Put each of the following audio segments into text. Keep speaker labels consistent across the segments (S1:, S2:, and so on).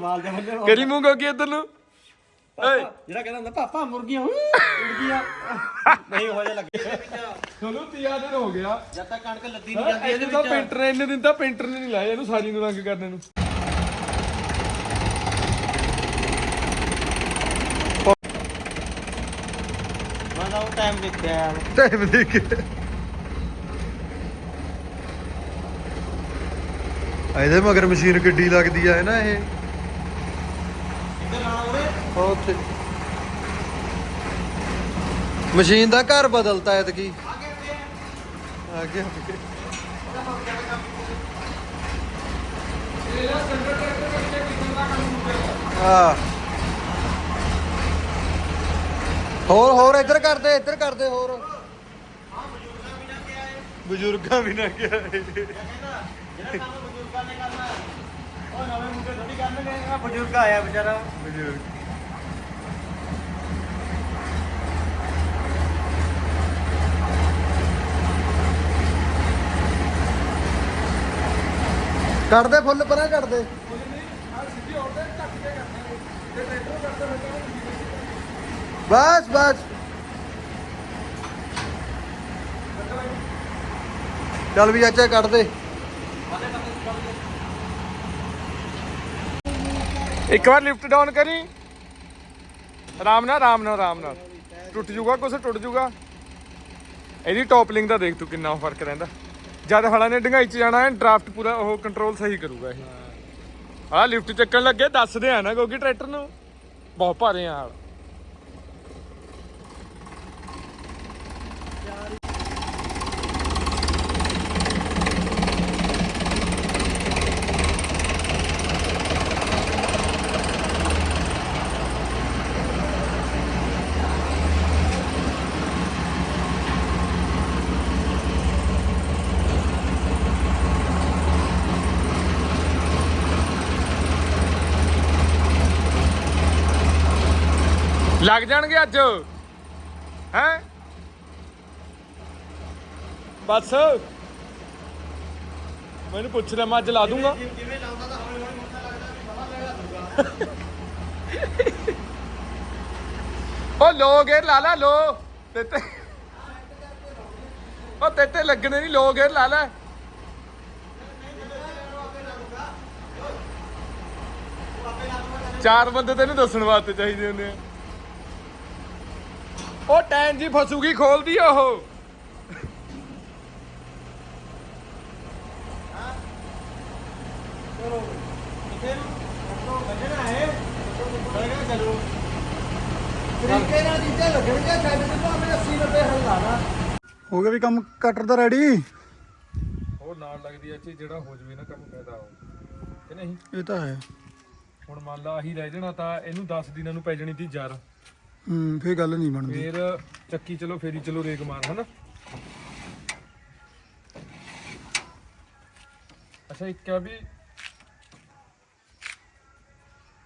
S1: ਵਾਲ ਦੇ ਬੰਦੇ
S2: ਕਰੀ ਮੂੰਹ ਕੋ ਕੀ ਇੱਧਰ ਨੂੰ। ਓਏ।
S1: ਜਿਹੜਾ ਕਹਿੰਦਾ ਹੁੰਦਾ ਪਾਪਾ ਮੁਰਗੀਆਂ ਗਈਆਂ ਨਹੀਂ ਹੋ ਜਾ ਲੱਗੇ
S2: ਚਲੋ 30 ਦਿਨ ਹੋ ਗਿਆ।
S1: ਜਦ ਤੱਕ ਕਣਕ ਲੱਦੀ ਨਹੀਂ ਜਾਂਦੀ ਇਹਦੇ ਵਿੱਚ।
S2: ਪੇਂਟਰ ਨੇ ਇੰਨੇ ਦਿਨ ਤਾਂ ਪੇਂਟਰ ਨੇ ਨਹੀਂ ਲਾਇਆ ਇਹਨੂੰ ਸਾਰੀ ਨੂੰ ਰੰਗ ਕਰਨੇ ਨੂੰ।
S1: ਉਹ ਟਾਈਮ ਦੇਖਿਆ ਯਾਰ।
S2: ਟਾਈਮ ਦੇਖ। ਇਹਦੇ ਮਗਰ ਮਸ਼ੀਨ ਕਿੱਡੀ ਲੱਗਦੀ ਆ ਹੈ ਨਾ ਇਹ
S1: ਇੱਧਰ ਨਾਲ ਉਹਦੇ
S2: ਉਹ ਉੱਥੇ ਮਸ਼ੀਨ ਦਾ ਘਰ ਬਦਲਤਾ ਐਤਕੀ। ਅੱਗੇ ਅੱਗੇ। ਹਾਂ। ਹੋਰ ਹੋਰ ਇੱਧਰ ਕਰਦੇ ਇੱਧਰ ਕਰਦੇ ਹੋਰ। ਬਜ਼ੁਰਗਾਂ ਵੀ ਨਾ ਗਿਆ
S1: ਜਿਹੜਾ ਕੰਮ ਬਜ਼ੁਰਗਾਂ ਨੇ ਕਰਨਾ। ਉਹ ਨਵੇਂ ਮੁੰਡੇ ਥੋੜੀ ਕਰਨਗੇ ਆ ਬਜ਼ੁਰਗ ਆਇਆ ਵਿਚਾਰਾ।
S2: ਬਜ਼ੁਰਗ। ਕੱਢਦੇ ਫੁੱਲ ਪਰਾਂ ਕੱਢਦੇ। ਬਸ ਬਸ। ਚੱਲ ਵੀ ਚਾਚਾ ਕੱਢ ਦੇ ਇੱਕ ਵਾਰ ਲਿਫਟ ਡਾਊਨ ਕਰੀ। ਆਰਾਮ ਨਾਲ ਆਰਾਮ ਨਾਲ ਆਰਾਮ ਨਾਲ। ਟੁੱਟ ਜੂਗਾ, ਕੁਛ ਟੁੱਟ ਜੂਗਾ। ਇਹਦੀ ਟੌਪਲਿੰਗ ਦਾ ਦੇਖ ਤੂੰ ਕਿੰਨਾ ਫ਼ਰਕ ਰਹਿੰਦਾ। ਜਦ ਹਲਾਂ ਨੇ ਡੰਗਾਈ ਚ ਜਾਣਾ ਹੈ ਡਰਾਫਟ ਪੂਰਾ ਉਹ ਕੰਟਰੋਲ ਸਹੀ ਕਰੂਗਾ ਇਹ। ਆਹ ਲਿਫਟ ਚੱਕਣ ਲੱਗੇ ਦੱਸਦੇ ਆ ਨਾ ਕਿਉਂਕਿ ਟਰੈਕਟਰ ਨੂੰ। ਬਹੁਤ ਭਾਰੇ ਆ ਹਾਲ ਲੱਗ ਜਾਣਗੇ ਅੱਜ। ਹੈ? ਬਸ। ਮੈਨੂੰ ਪੁੱਛ ਰਿਹਾ ਮੈਂ ਅੱਜ ਲਾ ਦੂੰਗਾ।
S1: ਜਿਵੇਂ ਲਾਉਂਦਾ ਤਾਂ ਹੌਲੀ ਹੌਲੀ ਮੁੰਡਾ ਲੱਗਦਾ ਵੀ ਬਾਹਰ ਲੈਗਾ ਦੂਗਾ।
S2: ਉਹ ਲੋ ਗੇਰ ਲਾ ਲਾ ਲੋ। ਤੇ ਤੇ ਉਹ ਤੇ ਤੇ ਲੱਗਣੇ ਨਹੀਂ ਲੋ ਗੇਰ ਲਾ ਲੈ। ਚਾਰ ਬੰਦੇ ਤੈਨੂੰ ਦੱਸਣ ਵਾਸਤੇ ਚਾਹੀਦੇ ਹੁੰਦੇ ਆ। ਉਹ ਟੈਨ ਜੀ ਫਸੂਗੀ ਖੋਲਦੀ ਉਹ।
S1: ਚਲੋ ਕਿਥੇ ਨੂੰ ਫੋਟੋ ਵੱਜਣਾ ਹੈ ਲੱਗਣਾ ਚਲੋ ਤਰੀਕੇ ਨਾਲ ਜਿੱਤੇ ਲੱਗਣਗੇ ਛੱਡ ਕੇ ਭਾਵੇਂ 80 90 ਹਲ ਲਾਣਾ
S3: ਹੋ ਗਿਆ ਵੀ ਕੰਮ ਕਟਰ ਦਾ ਰੈਡੀ
S2: ਉਹ ਨਾਲ ਲੱਗਦੀ ਐ ਚੀ ਜਿਹੜਾ ਹੋ ਜਵੇ ਨਾ ਕੰਮ ਫਾਇਦਾ ਹੋ ਕਿ ਨਹੀਂ?
S3: ਇਹ ਤਾਂ ਹੈ।
S2: ਹੁਣ ਮੰਨ ਲਾ ਆਹੀ ਰਹਿ ਜਾਣਾ ਤਾਂ ਇਹਨੂੰ 10 ਦਿਨਾਂ ਨੂੰ ਪੈ ਜਾਣੀ ਤੀ ਜਰ
S3: ਹੂੰ ਫੇਰ ਗੱਲ ਨਹੀਂ ਬਣਦੀ।
S2: ਫੇਰ ਚੱਕੀ ਚਲੋ ਫੇਰੀ ਚਲੋ ਰੇਗ ਮਾਰ ਹਨਾ? ਅੱਛਾ ਇੱਕ ਆ ਵੀ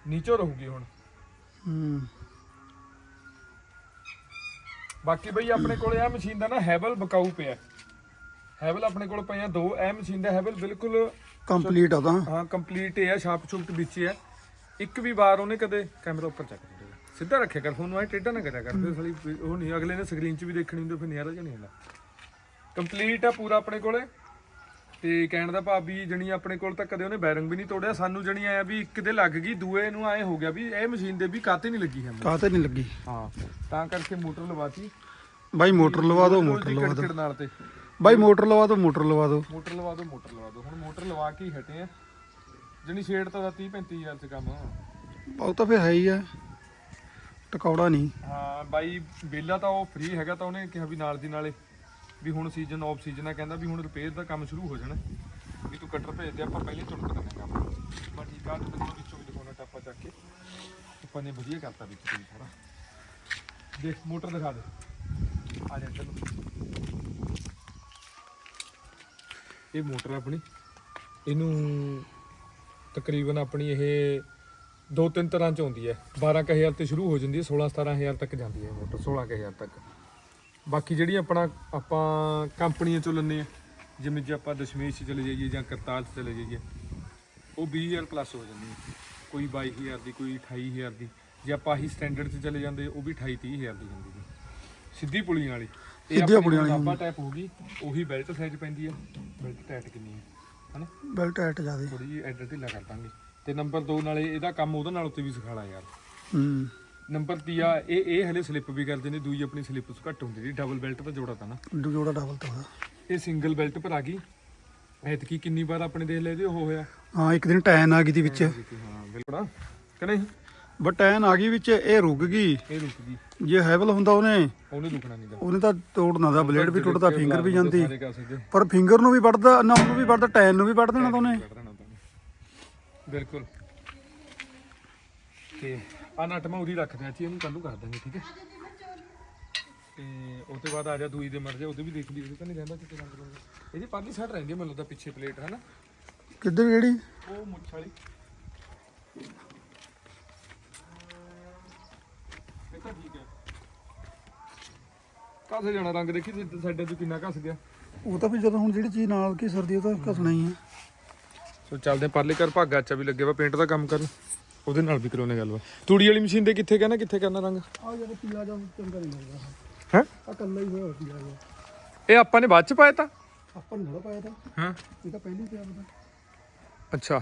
S2: ਨੀਚੋ ਰਹੂਗੀ ਹੁਣ।
S3: ਹੂੰ।
S2: ਬਾਕੀ ਬਈ ਆਪਣੇ ਕੋਲੇ ਆ ਮਸ਼ੀਨ ਦਾ ਨਾ ਹੈਵਲ ਬਕਾਊ ਪਿਆ। ਹੈਵਲ ਆਪਣੇ ਕੋਲ ਪਏ ਆ ਦੋ। ਇਹ ਮਸ਼ੀਨ ਦਾ ਹੈਵਲ ਬਿਲਕੁਲ
S3: ਕੰਪਲੀਟ ਆ ਤਾਂ।
S2: ਹਾਂ ਕੰਪਲੀਟ ਹੈ ਸ਼ਾਰਪ ਸ਼ੂਟ ਵਿੱਚ ਹੈ ਇੱਕ ਵੀ ਵਾਰ ਉਹਨੇ ਕਦੇ ਕੈਮਰਾ ਉੱਪਰ ਚੱਕ ਸਿੱਧਾ ਰੱਖਿਆ ਕਰ ਫੋਨ ਨੂੰ ਐ ਟੇਢਾ ਨਾ ਕਰਿਆ ਕਰ। ਫਿਰ ਸਾਲੀ ਉਹ ਨਹੀਂ ਅਗਲੇ ਨੇ ਸਕਰੀਨ 'ਚ ਵੀ ਦੇਖਣੀ ਹੁੰਦੀ ਫਿਰ ਨਿਆਰਾ ਜਿਹਾ ਨਹੀਂ ਹੁੰਦਾ ਕੰਪਲੀਟ ਆ ਪੂਰਾ ਆਪਣੇ ਕੋਲੇ। ਤੇ ਕਹਿਣ ਦਾ ਭਾਵ ਵੀ ਜਣੀ ਆਪਣੇ ਕੋਲ ਤਾਂ ਕਦੇ ਉਹਨੇ ਬੈਰਿੰਗ ਵੀ ਨਹੀਂ ਤੋੜਿਆ। ਸਾਨੂੰ ਜਣੀ ਆਇਆ ਵੀ ਇੱਕ ਦੇ ਲੱਗ ਗਈ ਦੂਏ ਨੂੰ ਐ ਹੋ ਗਿਆ ਵੀ ਇਹ ਮਸ਼ੀਨ ਦੇ ਵੀ ਕਾਤੇ ਨਹੀਂ ਲੱਗੀ ਹੈ
S3: ਕਾਤੇ ਨਹੀਂ ਲੱਗੀ?
S2: ਹਾਂ ਤਾਂ ਕਰਕੇ ਮੋਟਰ ਲਵਾਤੀ
S3: ਬਾਈ ਮੋਟਰ ਲਵਾ ਦਿਓ ਮੋਟਰ ਲਵਾ ਦਿਓ।
S2: ਨਾਲ ਤੇ।
S3: ਬਾਈ ਮੋਟਰ ਲਵਾ ਦਿਓ ਮੋਟਰ ਲਵਾ ਦਿਓ।
S2: ਮੋਟਰ ਲਵਾ ਦਿਓ ਮੋਟਰ ਲਵਾ ਦਿਓ। ਹੁਣ ਮੋਟਰ ਲਵਾ ਕੇ ਹੀ ਹਟੇ ਆ। ਜਣੀ ਛੇੜ ਤਾਂ 30 35000 ਚ ਕੰਮ
S3: ਉਹ ਤਾਂ ਫੇਰ ਹੈ ਹੀ ਆ। ਟਕੌੜਾ ਨਹੀਂ।
S2: ਹਾਂ, ਬਾਈ, ਵਿਹਲਾ ਤਾਂ ਉਹ ਫ੍ਰੀ ਹੈਗਾ ਤਾਂ ਉਹਨੇ ਕਿਹਾ ਵੀ ਨਾਲ ਦੀ ਨਾਲੇ ਵੀ ਹੁਣ ਸੀਜ਼ਨ ਆਫ ਸੀਜ਼ਨ ਆ, ਕਹਿੰਦਾ ਵੀ ਹੁਣ ਰਿਪੇਅਰ ਦਾ ਕੰਮ ਸ਼ੁਰੂ ਹੋ ਜਾਣਾ। ਵੀ ਤੂੰ ਕਟਰ ਭੇਜ ਦੇ, ਆਪਾਂ ਪਹਿਲੇ ਤੁਰਕ ਦਿੰਦੇ ਕੰਮ। ਮੈਂ ਠੀਕ ਆ ਤੇ ਤੈਨੂੰ ਵਿੱਚੋਂ ਦਿਖਾਉਣਾ ਟਾਪਾ ਚੱਕ ਕੇ। ਆਪਾਂ ਨੇ ਵਧੀਆ ਕਰਤਾ ਵਿੱਚ ਕੋਈ ਸਾਰਾ। ਦੇਖ, ਮੋਟਰ ਦਿਖਾ ਦੇ। ਆ ਜਾ ਚਲੋ ਇਹ ਮੋਟਰ ਆਪਣੀ। ਇਹਨੂੰ ਤਕਰੀਬਨ ਆਪਣੀ ਇਹ ਦੋ ਤਿੰਨ ਤਰ੍ਹਾਂ ਚ ਆਉਂਦੀ ਹੈ। 12000 ਤੇ ਸ਼ੁਰੂ ਹੋ ਜਾਂਦੀ ਹੈ 16 17000 ਤੱਕ ਜਾਂਦੀ ਹੈ ਮੋਟਰ 16000 ਤੱਕ। ਬਾਕੀ ਜਿਹੜੀ ਆਪਣਾ ਆਪਾਂ ਕੰਪਨੀਆਂ ਚੋਂ ਲੈਂਦੇ ਆ ਜਿਵੇਂ ਜੇ ਆਪਾਂ ਦਸ਼ਮੇਸ਼ 'ਚ ਚਲੇ ਜਾਈਏ ਜਾਂ ਕਰਤਾਰ 'ਚ ਚਲੇ ਜਾਈਏ ਉਹ 20000 ਪਲੱਸ ਹੋ ਜਾਂਦੀ ਹੈ। ਕੋਈ 22000 ਦੀ ਕੋਈ 28000 ਦੀ ਜੇ ਆਪਾਂ ਹੀ ਸਟੈਂਡਰਡ 'ਚ ਚਲੇ ਜਾਂਦੇ ਉਹ ਵੀ 28 30000 ਦੀ ਹੁੰਦੀ ਸੀ ਸਿੱਧੀ ਪੁਲੀਆਂ ਵਾਲੀ। ਆਪਣੀ
S3: ਪੁਲੀਆਂ ਵਾਲੀ
S2: ਆਪਾਂ ਟਾਈਪ ਹੋ ਗਈ ਉਹੀ ਬੈਲਟ ਸਾਈਜ਼ ਪੈਂਦੀ ਆ ਬੈਲਟ ਟਾਈਟ ਕਿੰਨੀ ਹੈ ਹਨਾ?
S3: ਬੈਲਟ ਐਟ ਜਿਆਦੇ।
S2: ਥੋੜੀ ਜਿਹੀ ਐਡਰ ਢਿੱਲਾ ਕਰ ਦਾਂਗੇ। ਤੇ ਨੰਬਰ 2 ਨਾਲੇ ਇਹਦਾ ਕੰਮ ਉਹਦੇ ਨਾਲ ਉੱਤੇ ਵੀ ਸਿਖਾਲਾ ਯਾਰ।
S3: ਹੂੰ।
S2: ਨੰਬਰ 3 ਆ ਇਹ ਇਹ ਹਲੇ ਸਲਿੱਪ ਵੀ ਕਰਦੇ ਨੇ ਦੂਈ ਆਪਣੀ ਸਲਿੱਪ ਘੱਟ ਹੁੰਦੀ ਸੀ ਡਬਲ ਬੈਲਟ ਦਾ ਜੋੜਾ ਤਾਂ ਨਾ।
S3: ਦੂ ਜੋੜਾ ਡਬਲ ਤਾਂ
S2: ਇਹ ਸਿੰਗਲ ਬੈਲਟ ਪਰ ਆ ਗਈ। ਐਤਕੀ ਕਿੰਨੀ ਵਾਰ ਆਪਣੇ ਦੇਖ ਲੈ ਇਹਦੇ ਉਹ ਹੋਇਆ।
S3: ਹਾਂ ਇੱਕ ਦਿਨ ਟੈਨ ਆ ਗਈ ਦੀ ਵਿੱਚ।
S2: ਹਾਂ ਬਿਲਕੁਲ ਕਿ ਨਹੀਂ?
S3: ਬਟ ਟੈਨ ਆ ਗਈ ਵਿੱਚ ਇਹ ਰੁਕ ਗਈ।
S2: ਇਹ ਰੁਕ ਗਈ।
S3: ਜੇ ਹੈਵਲ ਹੁੰਦਾ ਉਹਨੇ
S2: ਉਹਨੇ ਰੁਕਣਾ ਨਹੀਂ ਗਾ
S3: ਉਹਨੇ ਤਾਂ ਤੋੜਨਾ ਦਾ ਬਲੇਡ ਵੀ ਟੁੱਟਦਾ ਫਿੰਗਰ ਵੀ ਜਾਂਦੀ। ਪਰ ਫਿੰਗਰ ਨੂੰ ਵੀ ਵੱਢਦਾ ਨਾ ਉਹਨੂੰ ਵੀ ਵੱਢਦਾ ਟੈਨ ਨੂੰ ਵੀ ਵੱਢ ਦੇਣਾ ਤਾਂ ਉਹਨੇ।
S2: ਬਿਲਕੁਲ। ਤੇ ਆ ਨਟ ਮੈਂ ਉਰੀ ਰੱਖ ਦਿਆਂ ਚੀ ਇਹਨੂੰ ਕੱਲ ਨੂੰ ਕਰ ਦਾਂਗੇ ਠੀਕ ਹੈ? ਤੇ ਉਹ ਤੋਂ ਬਾਅਦ ਆ ਜਾ ਦੂਈ ਦੇ ਮਰ ਜਾ ਉਹਦੇ ਵੀ ਦੇਖ ਲਈ ਉਹਦੇ ਤਾਂ ਨਹੀਂ ਰਹਿੰਦਾ ਕਿਤੇ ਰੰਗ ਰੰਗ। ਇਹਦੀ ਪਾਲੀ ਸਾਈਡ ਰਹਿੰਦੀ ਹੈ ਮੈਨੂੰ ਲੱਗਦਾ ਪਿੱਛੇ ਪਲੇਟ ਹੈ ਨਾ
S3: ਕਿੱਧਰ ਜਿਹੜੀ?
S2: ਉਹ ਮੁੱਛ ਵਾਲੀ। ਇਹ ਤਾਂ ਠੀਕ ਹੈ। ਕਾਸੇ ਜਾਣਾ ਰੰਗ ਦੇਖੀ ਸਾਡੇ ਤੋਂ ਕਿੰਨਾ ਘਸ ਗਿਆ।
S3: ਉਹ ਤਾਂ ਵੀ ਜਦੋਂ ਹੁਣ ਜਿਹੜੀ ਚੀਜ਼ ਨਾਲ ਕੀ ਸਰਦੀ ਉਹ ਤਾਂ ਘਸਣਾ ਹੀ ਹੈ।
S2: ਸੋ ਚੱਲਦੇ ਹਾਂ ਪਰਲੇ ਕਰ ਭਾਗਾ ਅੱਛਾ ਵੀ ਲੱਗੇ ਵਾ ਪੇਂਟ ਦਾ ਕੰਮ ਕਰਨ। ਉਹਦੇ ਨਾਲ ਵੀ ਕਰਾਉਣੇ ਗੱਲ ਵਾ। ਤੂੜੀ ਵਾਲੀ ਮਸ਼ੀਨ ਦੇ ਕਿੱਥੇ ਕਹਿਣਾ ਕਿੱਥੇ ਕਰਨਾ ਰੰਗ?
S3: ਆ ਜਿਹੜਾ ਪੀਲਾ ਜਾਂ ਚੰਗਾ ਨਹੀਂ ਲੱਗਦਾ।
S2: ਹੈ?
S3: ਆ ਕੱਲਾ ਹੀ ਹੋਇਆ ਪੀਲਾ ਜਿਹਾ।
S2: ਇਹ ਆਪਾਂ ਨੇ ਬਾਅਦ ਚ ਪਾਇਆ ਤਾਂ?
S3: ਆਪਾਂ ਨੂੰ ਥੋੜਾ ਪਾਇਆ ਤਾਂ।
S2: ਹਾਂ।
S3: ਇਹ ਤਾਂ ਪਹਿਲੀ ਪਿਆ ਪਤਾ
S2: ਅੱਛਾ।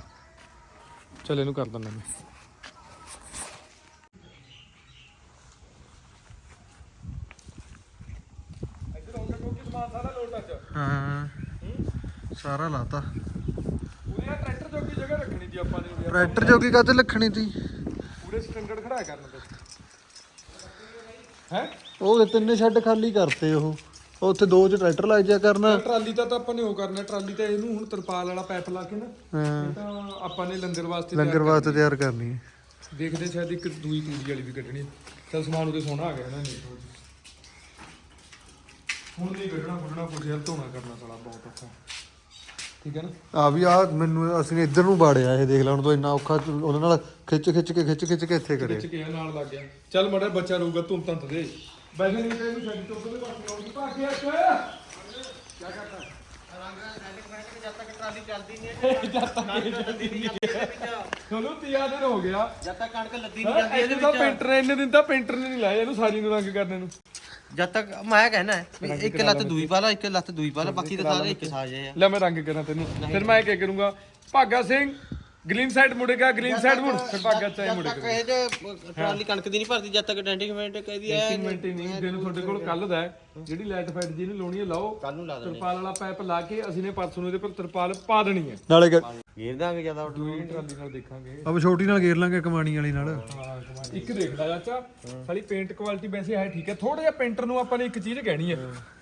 S2: ਚੱਲ ਇਹਨੂੰ ਕਰ ਦਿੰਦਾ ਮੈਂ। ਇੱਧਰ ਹੋ ਸਾਰਾ ਲੋਟ ਅੱਜ
S3: ਹਾਂ। ਸਾਰਾ ਲਾਤਾ।
S2: ਜੋਗੀ ਜਗ੍ਹਾ ਰੱਖਣੀ ਸੀ ਆਪਾਂ ਨੇ
S3: ਟਰੈਕਟਰ ਜੋਗੀ ਕਾਤੇ ਲੱਖਣੀ ਤੀ
S2: ਪੂਰੇ ਸਟੈਂਡਰਡ ਖੜਾ ਕਰਨਾ ਤੇ ਹੈ?
S3: ਉਹ ਤਿੰਨੇ ਸ਼ੈੱਡ ਖਾਲੀ ਕਰਤੇ ਉਹ। ਉੱਥੇ ਦੋ ਚ ਟਰੈਕਟਰ ਲੱਗ ਜਾ ਕਰਨਾ।
S2: ਟਰਾਲੀ ਤਾਂ ਤਾਂ ਆਪਾਂ ਨੇ ਉਹ ਕਰਨਾ ਟਰਾਲੀ ਤਾਂ ਇਹਨੂੰ ਹੁਣ ਤਰਪਾਲ ਵਾਲਾ ਪਾਈਪ ਲਾ ਕੇ ਨਾ ਇਹ ਤਾਂ ਆਪਾਂ ਨੇ ਲੰਗਰ ਵਾਸਤੇ
S3: ਲੰਗਰ ਵਾਸਤੇ ਤਿਆਰ ਕਰਨੀ ਹੈ।
S2: ਦੇਖਦੇ ਸ਼ਾਇਦ ਇੱਕ ਦੂਈ ਤੂੜੀ ਵਾਲੀ ਵੀ ਕੱਢਣੀ ਚਲ ਸਮਾਨ ਉਹਦੇ ਸੋਹਣਾ ਆ ਗਿਆ ਨਾ ਨਹੀਂ ਹੁਣ ਨਹੀਂ ਕੱਢਣਾ ਫੁੱਟਣਾ ਕੁਝ ਯਾਰ ਧੋਣਾ ਕਰਨਾ ਸਾਲਾ ਬਹੁਤ ਔਖਾ। ਠੀਕ ਹੈ ਨਾ?
S3: ਆ ਵੀ ਆ ਮੈਨੂੰ ਅਸੀਂ ਨੇ ਇੱਧਰ ਨੂੰ ਬਾੜਿਆ ਇਹ ਦੇਖ ਲੈ ਹੁਣ ਤੋਂ ਇੰਨਾ ਔਖਾ ਉਹਨਾਂ ਨਾਲ ਖਿੱਚ ਖਿੱਚ ਕੇ ਖਿੱਚ ਖਿੱਚ ਕੇ ਇੱਥੇ ਕਰੇ।
S2: ਵਿੱਚ ਕਿਹਾ ਨਾਲ ਲੱਗ ਗਿਆ। ਚੱਲ ਮੜਾ ਬੱਚਾ ਰਹੂਗਾ ਤੂੰ ਤੰਤ ਦੇ। ਵੈਸੇ ਨਹੀਂ ਤੇ ਇਹਨੂੰ ਛੱਡ ਤੋਂ ਕੋਈ ਬਾਕੀ ਆਉਗੀ ਭਾਗਿਆ ਕਿ
S1: ਜਦ ਤੱਕ ਟਰਾਲੀ ਚੱਲਦੀ ਨਹੀਂ ਹੈ
S2: ਚਲੋ ਤੀਆ ਦਿਨ ਹੋ ਗਿਆ।
S1: ਜਦ ਤੱਕ ਕਣਕ ਲੱਦੀ
S2: ਹਾਂ, ਇਹਨੂੰ ਤਾਂ ਪੇਂਟਰ ਨੇ ਇੰਨੇ ਦਿਨ ਤਾਂ ਪੇਂਟਰ ਨੇ ਨਹੀਂ ਲਾਇਆ ਇਹਨੂੰ ਸਾਰੀ ਨੂੰ ਰੰਗ ਕਰਨੇ ਨੂੰ।
S1: ਜਦ ਤੱਕ ਮੈਂ ਕਹਿਣਾ ਹੈ ਇੱਕ ਲੱਤ ਦੂਈ ਪਾ ਲਾ ਇੱਕ ਲੱਤ ਦੂਈ ਪਾ ਲਾ ਬਾਕੀ ਤਾਂ ਸਾਰੇ ਇੱਕ ਸਾਜੇ ਆ।
S2: ਲੈ ਮੈਂ ਰੰਗ ਕਰਾਂ ਤੈਨੂੰ। ਫਿਰ ਮੈਂ ਕੀ ਕਰੂੰਗਾ? ਭਾਗਾ ਸਿੰਘ ਗ੍ਰੀਨ ਸਾਈਡ ਮੁੜੇਗਾ ਗ੍ਰੀਨ ਸਾਈਡ ਮੁੜ। ਫਿਰ ਭਾਗਾ ਚਾਹੇ ਮੁੜੇਗਾ
S1: ਤੱਕ ਇਹ ਜੇ ਟਰਾਲੀ ਕਣਕ ਦੀ ਨਹੀਂ ਭਰਦੀ ਜਦ ਤੱਕ ਡੈਂਟਿੰਗਮੈਂਟ ਕਹਦੀ ਹੈ
S2: ਮਿੰਟ ਹੀ ਨਹੀਂ ਦਿਨ ਤੁਹਾਡੇ ਕੋਲ ਕੱਲ ਦਾ ਹੈ। ਜਿਹੜੀ ਲਾਈਟ ਫਾਈਟ ਜੀ ਨੂੰ ਲਾਉਣੀ ਹੈ ਲਾਓ।
S1: ਕੱਲ ਨੂੰ ਲਾ
S2: ਤਰਪਾਲ ਵਾਲਾ ਪਾਈਪ ਲਾ ਕੇ ਅਸੀਂ ਨੇ ਪਰਸੋਂ ਨੂੰ ਇਹਦੇ ਪਰ ਤਰਪਾਲ ਪਾ ਦੇਣੀ ਹੈ।
S3: ਨਾਲੇ
S1: ਗੇਰ ਦਾਂਗੇ ਜ਼ਿਆਦਾ
S2: ਦੂਈ ਟਰਾਲੀ ਨਾਲ ਦੇਖਾਂਗੇ।
S3: ਅਬ ਛੋਟੀ ਨਾਲ ਗੇਰ ਲਾਂਗੇ ਕਮਾਣੀ ਵਾਲੀ ਨਾਲ।
S2: ਇੱਕ ਦੇਖ ਲੈ ਚਾਚਾ ਸਾਲੀ ਪੇਂਟ ਕੁਆਲਿਟੀ ਵੈਸੇ ਹੈ ਠੀਕ ਹੈ ਥੋੜਾ ਜਿਹਾ ਪੇਂਟਰ ਨੂੰ ਆਪਾਂ ਨੇ ਇੱਕ ਚੀਜ਼ ਕਹਿਣੀ ਹੈ।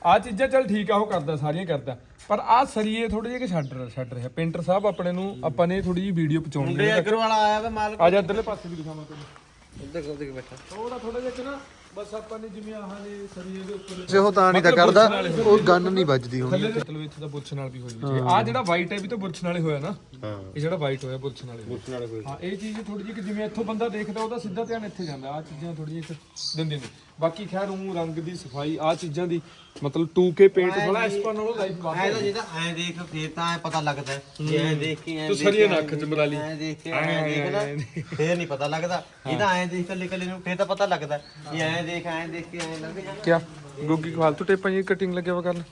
S2: ਆ ਚੀਜ਼ਾਂ ਚੱਲ ਠੀਕ ਆ ਉਹ ਕਰਦਾ ਸਾਰੀਆਂ ਕਰਦਾ। ਪਰ ਆ ਸਰੀਏ ਥੋੜੇ ਜਿਹੇ ਕਿ ਛੱਡ ਰਿਹਾ ਛੱਡ ਰਿਹਾ। ਪੇਂਟਰ ਸਾਹਿਬ ਆਪਣੇ ਨੂੰ ਆਪਾਂ ਨੇ ਥੋੜੀ ਜਿਹੀ ਵੀਡੀਓ ਪਹੁੰਚਾਉਣੀ
S1: ਮੁੰਡੇ ਅਗਰ ਵਾਲਾ ਆਇਆ ਵਾ ਮਾਲਕ।
S2: ਆ ਜਾ ਇੱਧਰਲੇ ਪਾਸੇ ਵੀ ਦਿਖਾਵਾਂ ਤੈਨੂੰ।
S1: ਇੱਧਰ ਕੋਲ ਕੇ ਬੈਠਾ।
S2: ਥੋੜਾ ਥੋੜਾ ਜਿਹਾ ਕਿ ਨਾ ਬਸ ਆਪਾਂ ਨੇ ਜਿਵੇਂ ਆਹ ਨੇ ਸਰੀਏ ਦੇ ਉੱਪਰ
S3: ਜੇ ਉਹ ਤਾਂ ਨਹੀਂ ਤਾਂ ਕਰਦਾ ਉਹ ਗੰਨ ਨਹੀਂ ਵੱਜਦੀ ਹੁਣ
S2: ਥੱਲੇ ਮਤਲਬ ਵਿੱਚ ਤਾਂ ਬੁਰਸ਼ ਨਾਲ ਵੀ ਹੈ। ਆ। ਜਿਹੜਾ ਵਾਈਟ ਹੈ ਵੀ ਤਾਂ ਬੁਰਸ਼ ਨਾਲੇ ਹੋਇਆ ਨਾ। ਇਹ ਜਿਹੜਾ ਵਾਈਟ ਹੋਇਆ ਬੁਰਸ਼ ਨਾਲੇ ਬੁਰਸ਼ ਨਾਲੇ ਹੋਇਆ ਹਾਂ ਇਹ ਚੀਜ਼ ਥੋੜੀ ਜਿਹੀ ਕਿ ਜਿਵੇਂ ਇੱਥੋਂ ਬੰਦਾ ਦੇਖਦਾ ਉਹਦਾ ਸਿੱਧਾ ਧਿਆਨ ਇੱਥੇ ਜਾਂਦਾ। ਆ ਚੀਜ਼ਾਂ ਥੋੜੀਆਂ ਜਿਹੀਆਂ ਦਿੰਦੇ ਨੇ। ਬਾਕੀ ਖੈਰ ਉਹ ਰੰਗ ਦੀ ਸਫ਼ਾਈ ਆ ਚੀਜ਼ਾਂ ਦੀ ਮਤਲਬ 2K ਪੇਂਟ ਥੋੜਾ ਇਸ ਪਰ ਨਾਲੋਂ ਲਾਈਫ ਵੱਧ
S1: ਐ ਤਾਂ ਜਿਹਦਾ ਐ ਦੇਖ ਫੇਰ ਤਾਂ ਐ ਪਤਾ ਲੱਗਦਾ। ਜੇ ਐ ਦੇਖ ਕੇ ਐ
S2: ਤੂੰ ਸਰੀਏ ਨਾ ਅੱਖ ਚ ਮਰਾ ਲਈ।
S1: ਐ ਦੇਖ ਕੇ ਐ ਦੇਖ ਨਾ ਫੇਰ ਨਹੀਂ ਪਤਾ ਲੱਗਦਾ। ਇਹਦਾ ਐ ਦੇਖ ਕੱਲੇ ਕੱਲੇ ਨੂੰ ਫੇਰ ਤਾਂ ਪਤਾ ਲੱਗਦਾ। ਇਹ ਐ ਦੇਖ ਐ ਦੇਖ ਕੇ ਐ ਲੱਗ
S2: ਕਿਆ? ਗੋਗੀ ਫਾਲਤੂ ਟੇਪਾਂ ਜੀ ਕਟਿੰਗ ਲੱਗਿਆ ਵਾ ਕਰਨ?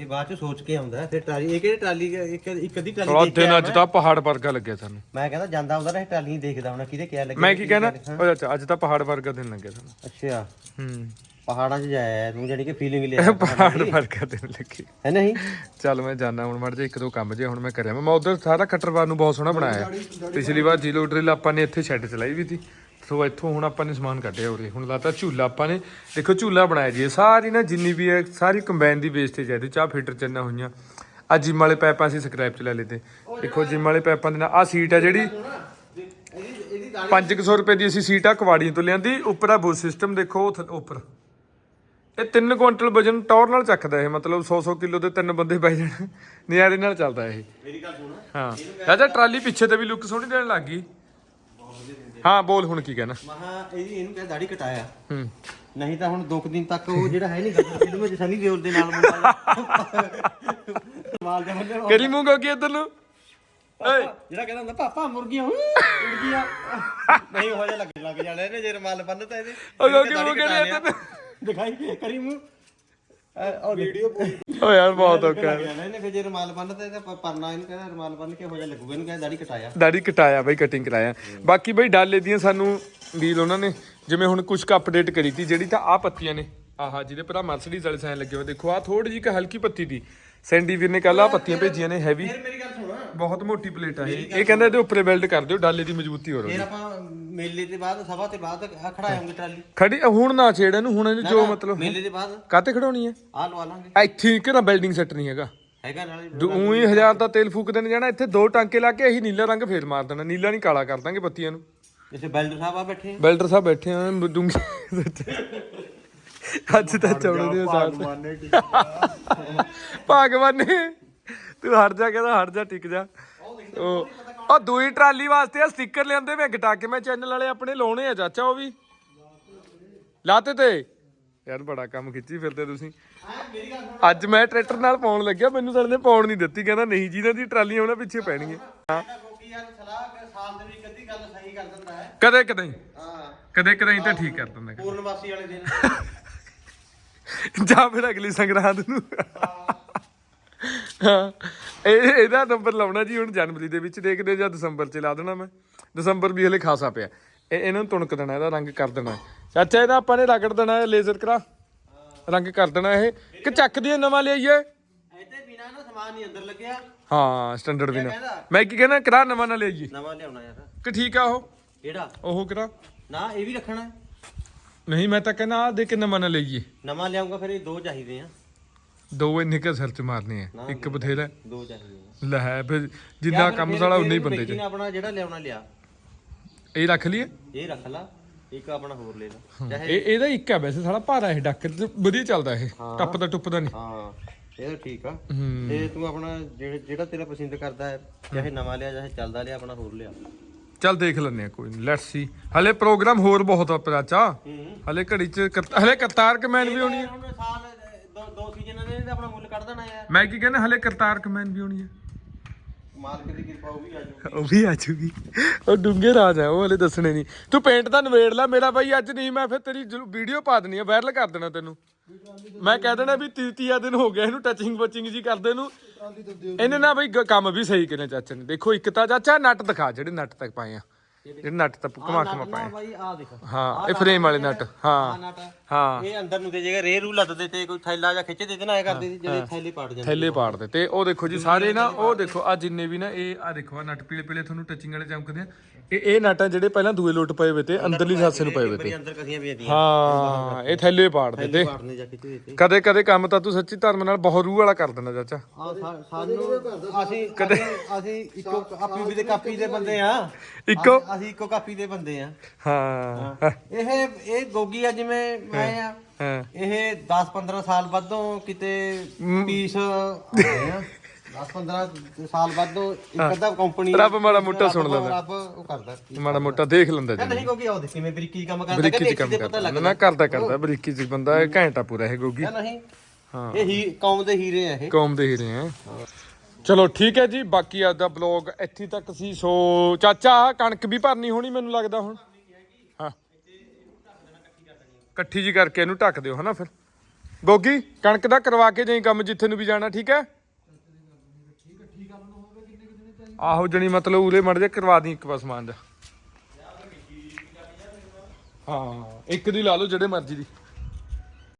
S1: ਇਹ ਬਾਅਦ ਚ ਸੋਚ ਕੇ ਆਉਂਦਾ। ਫਿਰ ਟਰਾਲੀ ਇਹ ਕਿਹੜੀ ਟਰਾਲੀ ਇੱਕ ਇੱਕ ਅੱਧੀ ਟਰਾਲੀ
S2: ਥੋੜਾ
S1: ਦੇਖ ਕੇ
S2: ਦਿਨ
S1: ਆਇਆ
S2: ਅੱਜ ਤਾਂ ਪਹਾੜ ਵਰਗਾ ਲੱਗਿਆ ਸਾਨੂੰ।
S1: ਮੈਂ ਕਹਿੰਦਾ ਜਾਂਦਾ ਹੁੰਦਾ ਨਾ ਇਹ ਟਰਾਲੀ ਨਹੀਂ ਦੇਖਦਾ ਹੁਣ ਕਿਹਦੇ ਕਿਆ ਲੱਗਿਆ
S2: ਮੈਂ ਕੀ ਕਹਿਣਾ? ਓ ਅੱਛਾ ਅੱਜ ਤਾਂ ਪਹਾੜ ਵਰਗਾ ਦਿਨ ਲੱਗਿਆ ਸਾਨੂੰ।
S1: ਅੱਛਾ।
S2: ਹੂੰ।
S1: ਪਹਾੜਾਂ 'ਚ ਜਾਇਆ ਤੂੰ ਜਾਨੀ ਕਿ ਫੀਲਿੰਗ ਲਿਆ
S2: ਪਹਾੜ ਵਰਗਾ ਦਿਨ ਲੱਗੀ।
S1: ਹੈ ਨਹੀਂ?
S2: ਚੱਲ ਮੈਂ ਜਾਣਾ ਹੁਣ ਮੜ ਜਾ ਇੱਕ ਦੋ ਕੰਮ ਜੇ ਹੁਣ ਮੈਂ ਕਰਿਆ। ਮੈਂ ਉਧਰ ਸਾਰਾ ਖੱਟਰਵਾਰ ਨੂੰ ਬਹੁਤ ਸੋਹਣਾ ਬਣਾਇਆ। ਪਿਛਲੀ ਵਾਰ ਜੀਲੋ ਡਰਿਲ ਆਪਾਂ ਨੇ ਇੱਥੇ ਸ਼ੈੱਡ ਚਲਾਈ ਵੀ ਸੀ। ਸੋ ਇੱਥੋਂ ਹੁਣ ਆਪਾਂ ਨੇ ਸਮਾਨ ਕੱਢਿਆ ਉਰੇ। ਹੁਣ ਲਾਤਾ ਝੂਲਾ। ਆਪਾਂ ਨੇ ਦੇਖੋ ਝੂਲਾ ਬਣਾਇਆ ਜੀ। ਸਾਰੀ ਨਾ ਜਿੰਨੀ ਵੀ ਹੈ ਸਾਰੀ ਕੰਬਾਈਨ ਦੀ ਵੇਸਟੇਜ ਹੈ ਇਹਦੇ ਚਾਹ ਫੀਟਰ ਚੰਨਾ ਹੋਈਆਂ। ਆ ਜਿਮ ਵਾਲੇ ਪਾਈਪਾਂ ਅਸੀਂ ਸਕ੍ਰੈਪ ਚ ਲੈ ਲਏ ਦੇਖੋ ਜਿਮ ਵਾਲੇ ਪਾਈਪਾਂ ਦੇ ਨਾਲ ਆ ਸੀਟ ਹੈ ਜਿਹੜੀ।
S1: ਇਹਦੀ ਇਹਦੀ
S2: 500 ਰੁਪਏ ਦੀ ਅਸੀਂ ਸੀਟ ਆ ਕਵਾੜੀਆਂ ਤੋਂ ਲਿਆਂਦੀ। ਉੱਪਰ ਆ ਬੂਟ ਸਿਸਟਮ ਦੇਖੋ ਉੱਪਰ। ਇਹ 3 ਕੁਇੰਟਲ ਵਜਨ ਟੌਰ ਨਾਲ ਚੱਕਦਾ ਇਹ। ਮਤਲਬ 100 100 ਕਿਲੋ ਦੇ ਤਿੰਨ ਬੰਦੇ ਬੈ ਜਾਣ। ਨਿਆਰੇ ਨਾਲ ਚੱਲਦਾ ਇਹ।
S1: ਮੇਰੀ ਗੱਲ ਸੁਣ।
S2: ਹਾਂ। ਰਾਜਾ ਟਰਾਲੀ ਪਿੱਛੇ ਤੇ ਵੀ ਲੁੱਕ ਸੋਹਣੀ ਦੇਣ ਲੱਗ ਗਈ। ਹਾਂ ਬੋਲ ਹੁਣ ਕੀ ਕਹਿਣਾ?
S1: ਮਹਾ ਇਹਦੀ ਇਹਨੂੰ ਕਿਹਾ ਦਾੜੀ ਕਟਾਇਆ।
S2: ਹੂੰ।
S1: ਨਹੀਂ ਤਾਂ ਹੁਣ ਦੋ ਕੁ ਦਿਨ ਤੱਕ ਉਹ ਜਿਹੜਾ ਹੈ ਨਹੀਂ ਫਿਲਮ ਵਿੱਚ ਸਨੀ ਦਿਓਲ ਦੇ ਨਾਲ ਮੁੰਡਾ ਮਾਲ ਦੇ ਬੰਦੇ ਨੂੰ
S2: ਕਰੀ ਮੂੰਹ ਕੋ ਇੱਧਰ ਨੂੰ? ਓਏ।
S1: ਜਿਹੜਾ ਕਹਿੰਦਾ ਹੁੰਦਾ ਪਾਪਾ ਮੁਰਗੀਆਂ ਹੂ, ਗਈਆਂ ਨਹੀਂ ਹੋ ਜਾ ਲੱਗ ਲੱਗ ਜਾਣਾ ਇਹਨੇ ਜੇ ਰਮਾਲ ਬੰਨ ਤਾ ਇਹਦੇ
S2: ਲੋਕੀ ਮੂੰਹ ਕਹਿੰਦੇ ਆ
S1: ਦਿਖਾਈ ਕਰੀ ਮੂੰਹ। ਵੀਡੀਓ
S2: ਓ ਯਾਰ ਬਹੁਤ ਔਖਾ ਹੈ।
S1: ਇਹਨੇ ਫਿਰ ਜੇ ਰਮਾਲ ਬੰਨ ਤਾ ਪ- ਪਰਨਾ ਇਹਨੂੰ ਕਹਿੰਦਾ ਰਮਾਲ ਬੰਨ ਕੇ ਹੋ ਜਾ ਲੱਗੂਗਾ ਇਹਨੂੰ ਕਹਿੰਦਾ ਦਾੜੀ ਕਟਾਇਆ।
S2: ਦਾੜੀ ਕਟਾਇਆ ਬਈ ਕਟਿੰਗ ਕਰਾਇਆ। ਬਾਕੀ ਬਈ ਡਾਲੇ ਦੀਆਂ ਸਾਨੂੰ ਡੀਲ ਉਹਨਾਂ ਨੇ ਜਿਵੇਂ ਹੁਣ ਕੁਝ ਕ ਅਪਡੇਟ ਕਰੀ ਤੀ ਜਿਹੜੀ ਤਾਂ ਆ ਪੱਤੀਆਂ ਨੇ ਆਹਾ ਜਿਹਦੇ ਪਰ ਮਰਸੀਡੀਜ਼ ਵਾਲੇ ਸਾਈਨ ਲੱਗੇ ਹੋਏ ਦੇਖੋ ਆ ਥੋੜੀ ਜਿਹੀ ਕ ਹਲਕੀ ਪੱਤੀ ਦੀ ਸੈਂਡੀ ਵੀਰ ਨੇ ਕੱਲ ਆ ਪੱਤੀਆਂ ਭੇਜੀਆਂ ਨੇ ਹੈਵੀ
S1: ਫਿਰ ਮੇਰੀ ਗੱਲ ਸੁਣ।
S2: ਬਹੁਤ ਮੋਟੀ ਪਲੇਟ ਆ ਇਹ। ਇਹ ਕਹਿੰਦਾ ਇਹਦੇ ਉੱਪਰੇ ਵੈਲਡ ਕਰ ਦਿਓ ਡਾਲੇ ਦੀ ਮਜ਼ਬੂਤੀ ਹੋ ਰਹੀ
S1: ਫਿਰ ਆਪਾਂ ਮੇਲੇ ਦੇ ਬਾਅਦ ਸਭਾ ਤੇ ਬਾਅਦ ਆ ਖੜਾਵਾਂਗੇ ਟਰਾਲੀ।
S2: ਖੜੀ ਹੁਣ ਨਾ ਛੇੜ ਇਹਨੂੰ ਹੁਣ ਇਹਨੂੰ ਜੋ ਮਤਲਬ
S1: ਮੇਲੇ ਦੇ ਬਾਅਦ।
S2: ਕਾਤੇ ਖੜਾਉਣੀ ਹੈ?
S1: ਆ ਲਵਾ ਲਾਂਗੇ।
S2: ਇੱਥੇ ਕਿਹੜਾ ਬਿਲਡਿੰਗ ਸੈੱਟ ਨਹੀਂ ਹੈਗਾ।
S1: ਹੈਗਾ ਨਾਲੇ
S2: ਉਹੀ ਹਜ਼ਾਰ ਦਾ ਤੇਲ ਫੂਕਦੇ ਨੇ ਜਾਣਾ ਇੱਥੇ ਦੋ ਟਾਂਕੇ ਲਾ ਕੇ ਇਹੀ ਨੀਲਾ ਰੰਗ ਫੇਰ ਮਾਰ ਦੇਣਾ। ਨੀਲਾ ਨਹੀਂ ਕਾਲਾ ਕਰ ਦਾਂਗੇ ਬੱਤੀਆਂ ਨੂੰ।
S1: ਇੱਥੇ ਬੈਲਡਰ ਸਾਹਿਬ ਆ ਬੈਠੇ।
S2: ਬੈਲਡਰ ਸਾਹਿਬ ਬੈਠੇ ਆ ਡੂੰਗੇ ਅੱਜ ਤਾਂ ਚੌੜੇ ਦੇ ਸਾਥ ਭਗਵਾਨ ਨੇ ਤੂੰ ਹਟ ਜਾ ਕਹਿੰਦਾ ਹਟ ਜਾ ਟਿਕ ਜਾ। ਉਹ ਉਹ ਦੂਈ ਟਰਾਲੀ ਵਾਸਤੇ ਆ ਸਟicker ਲਿਆਂਦੇ ਮੈਂ ਘਟਾ ਕੇ ਮੈਂ ਚੈਨਲ ਵਾਲੇ ਆਪਣੇ ਲਾਉਣੇ ਆ ਚਾਚਾ ਉਹ ਵੀ। ਲਾਤੇ ਤੇ? ਯਾਰ ਬੜਾ ਕੰਮ ਖਿੱਚੀ ਫਿਰਦੇ ਤੁਸੀਂ। ਅੱਜ ਮੈਂ ਟਰੈਕਟਰ ਨਾਲ ਪਾਉਣ ਲੱਗਿਆ ਮੈਨੂੰ ਸਰ ਨੇ ਪਾਉਣ ਨਹੀਂ ਦਿੱਤੀ ਕਹਿੰਦਾ ਨਹੀਂ ਜਿਹਨਾਂ ਦੀ ਟਰਾਲੀਆਂ ਉਹਨਾਂ ਪਿੱਛੇ ਪੈਣਗੀਆਂ। ਹਾਂ। ਕਦੇ ਕਦੇ।
S1: ਹਾਂ
S2: ਕਦੇ ਕਦੇ ਤਾਂ ਠੀਕ ਕਰ ਦਿੰਦਾ
S1: ਪੂਰਨਵਾਸੀ ਵਾਲੇ ਦਿਨ।
S2: ਜਾਂ ਫਿਰ ਅਗਲੀ ਸੰਗਰਾਂਦ ਨੂੰ। ਹਾਂ। ਇਹ ਇਹਦਾ ਨੰਬਰ ਲਾਉਣਾ ਜੀ ਹੁਣ ਜਨਵਰੀ ਦੇ ਵਿੱਚ ਦੇਖਦੇ ਜਾਂ ਦਸੰਬਰ ਚ ਲਾ ਦੇਣਾ ਮੈਂ। ਦਸੰਬਰ ਵੀ ਹਲੇ ਖਾਸਾ ਪਿਆ। ਇਹ ਇਹਨਾਂ ਨੂੰ ਤੁਣਕ ਦੇਣਾ ਇਹਦਾ ਰੰਗ ਕਰ ਦੇਣਾ। ਚਾਚਾ ਇਹਦਾ ਆਪਾਂ ਨੇ ਰਗੜ ਦੇਣਾ ਲੇਜ਼ਰ ਕਰਾ। ਰੰਗ ਕਰ ਦੇਣਾ ਇਹ। ਕਿ ਚੱਕ ਦੀ ਨਵਾਂ ਲਿਆਈਏ।
S1: ਇੱਥੇ ਬਿਨਾ ਨਾ ਸਮਾਨ ਨਹੀਂ ਅੰਦਰ ਲੱਗਿਆ।
S2: ਹਾਂ ਸਟੈਂਡਰਡ ਵੀ ਨਾ
S1: ਕਹਿੰਦਾ?
S2: ਮੈਂ ਕੀ ਕਹਿੰਦਾ ਕਰਾ ਨਵਾਂ ਨਾ ਲਿਆਈਏ।
S1: ਨਵਾਂ ਲਿਆਉਣਾ ਯਾਰ।
S2: ਕਿ ਠੀਕ ਆ ਉਹ?
S1: ਕਿਹੜਾ?
S2: ਉਹ ਕਰਾ।
S1: ਨਾ ਇਹ ਵੀ ਰੱਖਣਾ।
S2: ਨਹੀਂ ਮੈਂ ਤਾਂ ਕਹਿੰਦਾ ਆ ਦੇ ਕੇ ਨਵਾਂ ਨਾ ਲਈਏ
S1: ਨਵਾਂ ਲਿਆਉਂਗਾ ਫਿਰ ਇਹ ਦੋ ਚਾਹੀਦੇ ਆ।
S2: ਦੋ ਇੰਨੇ ਕੁ ਸਿਰ ਚ ਮਾਰਨੇ ਆ ਇੱਕ ਬਥੇਰਾ।
S1: ਦੋ ਚਾਹੀਦੇ
S2: ਲੈ ਫਿਰ ਜਿੰਨਾ ਕੰਮ ਸਾਲਾ ਉਨਾ ਹੀ ਬੰਦੇ ਚ।
S1: ਆਪਣਾ ਜਿਹੜਾ ਲਿਆਉਣਾ ਲਿਆ।
S2: ਇਹ ਰੱਖ ਲਈਏ?
S1: ਇਹ ਰੱਖ ਲਾ ਇੱਕ ਆਪਣਾ ਹੋਰ ਲੈ ਲਾ। ਚਾਹੇ
S2: ਇਹ ਇਹਦਾ ਇੱਕ ਆ ਵੈਸੇ ਸਾਲਾ ਭਾਰਾ ਇਹ ਡੱਕ ਵਧੀਆ ਚੱਲਦਾ ਇਹ। ਟੱਪਦਾ ਟੁੱਪਦਾ ਨਹੀਂ।
S1: ਹਾਂ ਇਹ ਤਾਂ ਠੀਕ ਆ। ਤੇ ਤੂੰ ਆਪਣਾ ਜਿਹੜੇ- ਤੇਰਾ ਪਸੰਦ ਕਰਦਾ ਹੈ ਚਾਹੇ ਨਵਾਂ ਲਿਆ ਚਾਹੇ ਚੱਲਦਾ ਲਿਆ ਆਪਣਾ ਹੋਰ ਲਿਆ।
S2: ਚੱਲ ਦੇਖ ਲੈਂਦੇ ਆ ਕੋਈ ਨਹੀਂ ਲੈਟਸ ਸੀ ਹਲੇ ਪ੍ਰੋਗਰਾਮ ਹੋਰ ਬਹੁਤ ਆ ਪ੍ਰਾਚਾ ਹਲੇ ਘੜੀ ਚ ਹਲੇ ਕਰਤਾਰ ਕਮੈਨ ਵੀ ਹੋਣੀ ਹੈ
S1: ਹੁਣ ਸਾਲ ਦੋ ਦੋ ਸੀਜ਼ਨ ਨੇ ਤਾਂ ਆਪਣਾ ਮੁੱਲ ਕੱਢ ਦੇਣਾ ਯਾਰ।
S2: ਮੈਂ ਕੀ ਕਹਿੰਦਾ ਹਲੇ ਕਰਤਾਰ ਕਮੈਨ ਵੀ ਹੋਣੀ ਹੈ
S1: ਮਾਲਕ ਦੀ ਕਿਰਪਾ ਉਹ ਵੀ ਆ ਜਾਊਗੀ।
S2: ਉਹ ਵੀ ਆ ਜੂਗੀ ਉਹ ਡੂੰਗੇ ਰਾਜ ਆ ਉਹ ਹਲੇ ਦੱਸਣੇ ਨਹੀਂ। ਤੂੰ ਪੇਂਟ ਤਾਂ ਨਵੇੜ ਲੈ ਮੇਰਾ ਬਾਈ ਅੱਜ ਨਹੀਂ ਮੈਂ ਫਿਰ ਤੇਰੀ ਵੀਡੀਓ ਪਾ ਦੇਣੀ ਆ ਵਾਇਰਲ ਕਰ ਦੇਣਾ ਤੈਨੂੰ। ਮੈਂ ਕਹਿ ਦੇਣਾ ਵੀ ਤੀ ਤੀਆ ਦਿਨ ਹੋ ਗਿਆ ਇਹਨੂੰ ਟੱਚਿੰਗ ਬੱਚਿੰਗ ਜੀ ਕਰਦੇ ਨੂੰ। ਇਹਨੇ ਨਾ ਬਈ ਕੰਮ ਵੀ ਸਹੀ ਕਰਿਆ ਚਾਚਾ ਨੇ। ਦੇਖੋ ਇੱਕ ਤਾਂ ਚਾਚਾ ਨੱਟ ਦਿਖਾ ਜਿਹੜੇ ਨੱਟ ਤੱਕ ਪਾਏ ਆ। ਜਿਹੜੇ ਨੱਟ ਤੱਕ ਘੁਮਾ ਘੁਮਾ ਪਾਏ
S1: ਬਾਈ ਆ ਦੇਖ।
S2: ਹਾਂ ਇਹ ਫਰੇਮ ਵਾਲੇ ਨੱਟ ਹਾਂ। ਹਾਂ।
S1: ਇਹ ਅੰਦਰ ਨੂੰ ਦੇ ਜੇਗਾ ਰੇ ਰੂ ਲੱਦ ਦੇ ਤੇ ਕੋਈ ਥੈਲਾ ਜਾਂ ਖਿੱਚ ਦੇ ਦੇਣਾ ਐ ਕਰਦੇ ਸੀ ਜਿਹੜੇ ਥੈਲੇ ਪਾੜ ਜਾਂਦੇ
S2: ਥੈਲੇ ਪਾੜਦੇ ਤੇ ਉਹ ਦੇਖੋ ਜੀ ਸਾਰੇ ਨਾ ਉਹ ਦੇਖੋ ਆ ਜਿੰਨੇ ਵੀ ਨਾ ਇਹ ਆ ਦੇਖੋ ਆ ਨਟ ਪੀਲੇ ਪੀਲੇ ਤੁਹਾਨੂੰ ਟੱਚਿੰਗ ਵਾਲੇ ਚਮਕਦੇ ਆ। ਇਹ ਇਹ ਨਟਾਂ ਜਿਹੜੇ ਪਹਿਲਾਂ ਦੂਏ ਲੋਟ ਪਏ ਹੋਏ ਤੇ ਅੰਦਰਲੀ ਸਾਸੇ ਨੂੰ ਪਏ ਹੋਏ ਤੇ।
S1: ਅੰਦਰ ਕਸੀਆਂ ਵੀ ਆਦੀਆਂ
S2: ਹਾਂ ਇਹ ਥੈਲੇ ਪਾੜਦੇ ਤੇ।
S1: ਤੇ।
S2: ਕਦੇ ਕਦੇ ਕੰਮ ਤਾਂ ਤੂੰ ਸੱਚੀ ਧਰਮ ਨਾਲ ਬਹੁਤ ਰੂਹ ਵਾਲਾ ਕਰ ਦਿੰਦਾ ਚਾਚਾ।
S1: ਸਾਨੂੰ ਅਸੀਂ ਕਦੇ ਅਸੀਂ ਇੱਕੋ ਕਾਪੀ ਵੀ ਦੇ ਕਾਪੀ ਦੇ ਬੰਦੇ ਆ।
S2: ਇੱਕੋ
S1: ਅਸੀਂ ਇੱਕੋ ਕਾਪੀ ਦੇ ਬੰਦੇ ਆ।
S2: ਹਾਂ।
S1: ਇਹ ਇਹ ਗੋਗੀ ਆ ਜਿਵੇਂ ਮੈਂ ਆ। ਇਹ 10 15 ਸਾਲ ਬਾਅਦੋਂ ਕਿਤੇ ਪੀਸ 10 15 ਸਾਲ ਬਾਅਦੋਂ ਇੱਕ ਅੱਧਾ ਕੰਪਨੀ
S2: ਰੱਬ ਮਾੜਾ ਮੋਟਾ ਸੁਣ ਲੈਂਦਾ।
S1: ਰੱਬ ਉਹ ਕਰਦਾ।
S2: ਮਾੜਾ ਮੋਟਾ ਦੇਖ ਲੈਂਦਾ ਜੀ
S1: ਨਹੀਂ ਗੋਗੀ ਆਉ ਦੇਖੀ ਮੈਂ ਬਰੀਕੀ ਕੰਮ ਕਰਦਾ ਕਿ
S2: ਚ ਕੰਮ
S1: ਦੇ ਪਤਾ ਲੱਗਦਾ।
S2: ਨਾ ਕਰਦਾ ਕਰਦਾ। ਬਰੀਕੀ ਚ ਬੰਦਾ ਘੈਂਟਾ ਪੂਰਾ ਇਹ ਗੋਗੀ।
S1: ਨਹੀਂ।
S2: ਹਾਂ।
S1: ਇਹ ਹੀ ਕੌਮ ਦੇ ਹੀਰੇ ਆ ਇਹ।
S2: ਕੌਮ ਦੇ ਹੀਰੇ ਆ। ਚਲੋ ਠੀਕ ਹੈ ਜੀ, ਬਾਕੀ ਅੱਜ ਦਾ ਬਲੌਗ ਇੱਥੇ ਤੱਕ ਸੀ। ਸੋ ਚਾਚਾ, ਕਣਕ ਵੀ ਭਰਨੀ ਹੋਣੀ ਮੈਨੂੰ ਲੱਗਦਾ ਹੁਣ? ਹਾਂ। ਇਕੱਠੀ ਜੀ ਕਰਕੇ ਇਹਨੂੰ ਢੱਕ ਦਿਓ, ਹਨਾ ਫਿਰ? ਗੋਗੀ, ਕਣਕ ਦਾ ਕਰਵਾ ਕੇ ਜਾਈ ਕੰਮ ਜਿੱਥੇ ਨੂੰ ਵੀ ਜਾਣਾ, ਠੀਕ ਹੈ? ਆਹੋ, ਜਣੀ ਮਤਲਬ ਉਰੇ ਮੜ ਜਾ, ਕਰਵਾ ਦੀ ਇੱਕ ਵਾਰ ਸਮਾਨ ਦਾ। ਹਾਂ, ਇੱਕ ਦੀ ਲਾ ਲਓ ਜਿਹੜੇ ਮਰਜ਼ੀ ਦੀ।